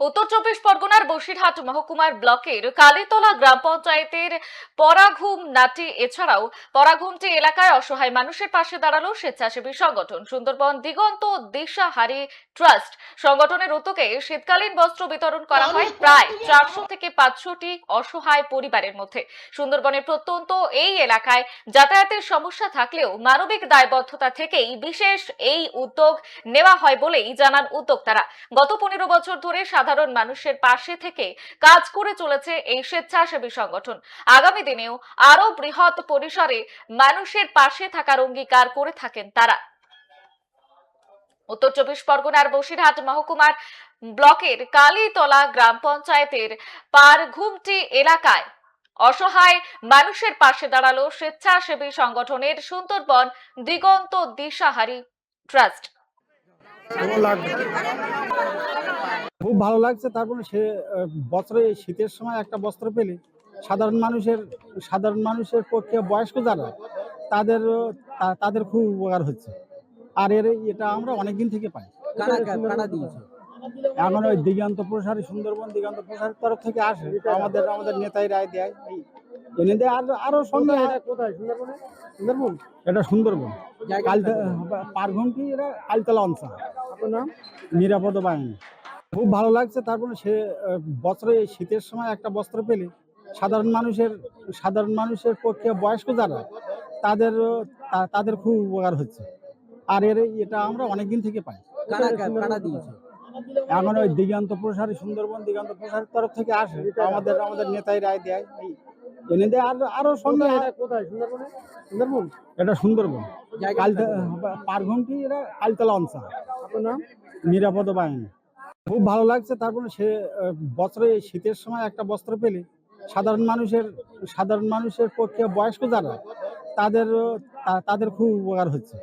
উত্তর চব্বিশ পরগনার বসিরহাট মহকুমার ব্লকের কালীতলা গ্রাম পঞ্চায়েতের পরাঘুম নাটি এছাড়াও পরাঘুমটি এলাকায় অসহায় মানুষের পাশে দাঁড়াল স্বেচ্ছাসেবী সংগঠন সুন্দরবন দিগন্ত দিশাহারি ট্রাস্ট। সংগঠনের উদ্যোগে শীতকালীন বস্ত্র বিতরণ করা হয় প্রায় চারশো থেকে পাঁচশোটি অসহায় পরিবারের মধ্যে। সুন্দরবনের প্রত্যন্ত এই এলাকায় যাতায়াতের সমস্যা থাকলেও মানবিক দায়বদ্ধতা থেকেই বিশেষ এই উদ্যোগ নেওয়া হয় বলেই জানান উদ্যোক্তারা। গত পনেরো বছর ধরে সাধারণ মানুষের পাশে থেকে কাজ করে চলেছে এই স্বেচ্ছাসেবী সংগঠন। আগামী দিনেও আরও বৃহৎ পরিসরে মানুষের পাশে থাকার অঙ্গীকার করে থাকেন তারা। উত্তর চব্বিশ পরগনার বসিরহাট মহকুমার ব্লকের কালীতলা গ্রাম পঞ্চায়েতের পারঘুমটি এলাকায় অসহায় মানুষের পাশে দাঁড়াল স্বেচ্ছাসেবী সংগঠনের সুন্দরবন দিগন্ত দিশাহারি ট্রাস্ট। খুব ভালো লাগছে। তারপরে সে বছরে শীতের সময় একটা বস্ত্র পেলে সাধারণ মানুষের সাধারণ মানুষের পক্ষে বয়স্ক যারা তাদের তাদের খুব উপকার হচ্ছে। আর এর এটা আমরা অনেক দিন থেকে পাই। এখন ওই দিগান্ত প্রসারী সুন্দরবন দিগান্ত প্রসারের তরফ থেকে আসে আমাদের আমাদের নেতাই রায় দেয় এনে দেয়। আর আরও সঙ্গে কোথায় সুন্দরবনে? সুন্দরবন? এটা সুন্দরবন। কালতে পারঘন্টি এটা কালতলা অঞ্চল। আপনার নাম? নিরাপদ বাহিনী। খুব ভালো লাগছে। তারপরে সে বছরে শীতের সময় একটা বস্ত্র পেলে সাধারণ মানুষের সাধারণ মানুষের পক্ষে বয়স্ক যারা তাদের তাদের খুব উপকার হচ্ছে। আর এর এটা আমরা অনেক দিন থেকে পাই। এখন ওই দিগন্ত প্রসারী সুন্দরবন দিগন্ত প্রসারের তরফ থেকে আসে। আমাদের আমাদের নেতাই রায় দেয় এনে দেয়। আর আরও সঙ্গে কোথায় সুন্দরবনে? সুন্দরবন? এটা সুন্দরবন। কালতে এটা কালতলা অঞ্চল। আপনার নাম? নিরাপদ বাহিনী। খুব ভালো লাগছে। তারপরে সে বছরে এই শীতের সময় একটা বস্ত্র পেলে সাধারণ মানুষের সাধারণ মানুষের পক্ষে বয়স্ক যারা তাদের তাদের খুব উপকার হচ্ছে।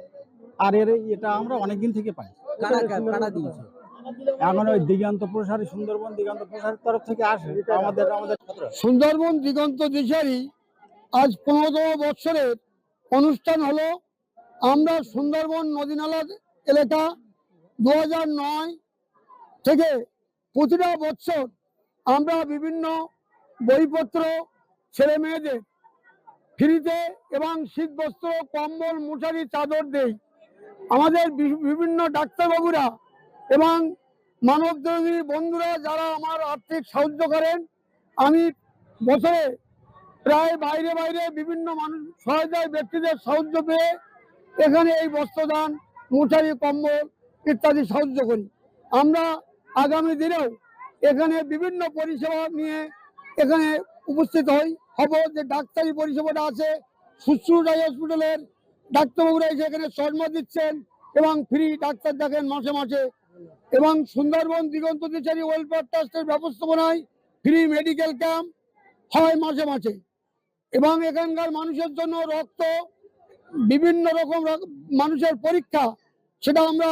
আর এর এটা আমরা অনেক দিন থেকে পাই। কারা কারা দিয়েছে? এখন ওই দিগন্ত প্রসারী সুন্দরবন দিগন্ত প্রসারের তরফ থেকে আসে। আমাদের আমাদের সুন্দরবন দিগন্ত দিশারি আজ পনেরোতম বৎসরের অনুষ্ঠান হলো আমরা সুন্দরবন নদীনালা এলাকা দু হাজার নয় থেকে প্রতিটা বছর আমরা বিভিন্ন বইপত্র, ছেলে মেয়েদের ফ্রিতে এবং শীতবস্ত্র, কম্বল, মশারি, চাদর দেই। আমাদের বিভিন্ন ডাক্তারবাবুরা এবং মানবদেবী বন্ধুরা যারা আমার আর্থিক সাহায্য করেন, আমি বছরে প্রায় বাইরে বাইরে বিভিন্ন মানুষ, সহায়তায় ব্যক্তিদের সাহায্য পেয়ে এখানে এই বস্ত্রদান, মশারি, কম্বল ইত্যাদি সাহায্য করি। আমরা আগামী দিনেও এখানে বিভিন্ন পরিষেবা নিয়ে এখানে উপস্থিত হই। হব যে ডাক্তারি পরিষেবাটা আছে শুশ্রূষাই হসপিটালের ডাক্তারবাবুরা এসে এখানে শর্ম দিচ্ছেন এবং ফ্রি ডাক্তার দেখেন মাসে মাসে। এবং সুন্দরবন দিগন্ত দিচারি ওয়েলফেয়ার ট্রাস্টের ব্যবস্থাপনায় ফ্রি মেডিকেল ক্যাম্প হয় মাসে মাসে। এবং এখানকার মানুষের জন্য রক্ত, বিভিন্ন রকম রক- মানুষের পরীক্ষা, সেটা আমরা